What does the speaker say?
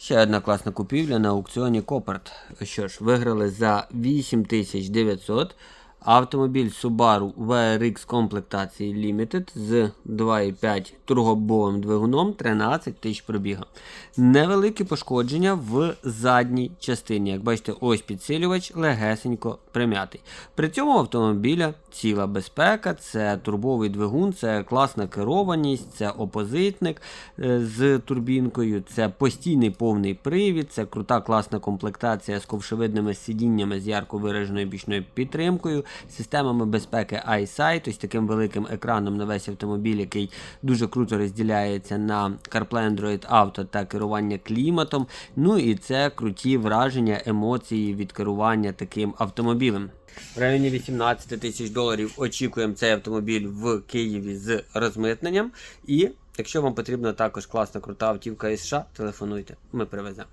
Ще одна класна купівля на аукціоні Копарт. Що ж, виграли за 8900 автомобіль Subaru VRX комплектації Limited з 2,5 турбовим двигуном 13 тисяч пробіга. Невеликі пошкодження в задній частині. Як бачите, ось підсилювач легесенько прим'ятий. При цьому автомобіля ціла безпека, це турбовий двигун, це класна керованість, це опозитник е, з турбінкою, це постійний повний привід, це крута класна комплектація з ковшевидними сидіннями з ярко вираженою бічною підтримкою, системами безпеки iSight, ось таким великим екраном на весь автомобіль, який дуже круто розділяється на CarPlay Android Auto та керування кліматом. Ну і це круті враження, емоції від керування таким автомобілем. В районі 18 тисяч доларів очікуємо цей автомобіль в Києві з розмитненням. І якщо вам потрібна також класна крута автівка із США, телефонуйте, ми привеземо.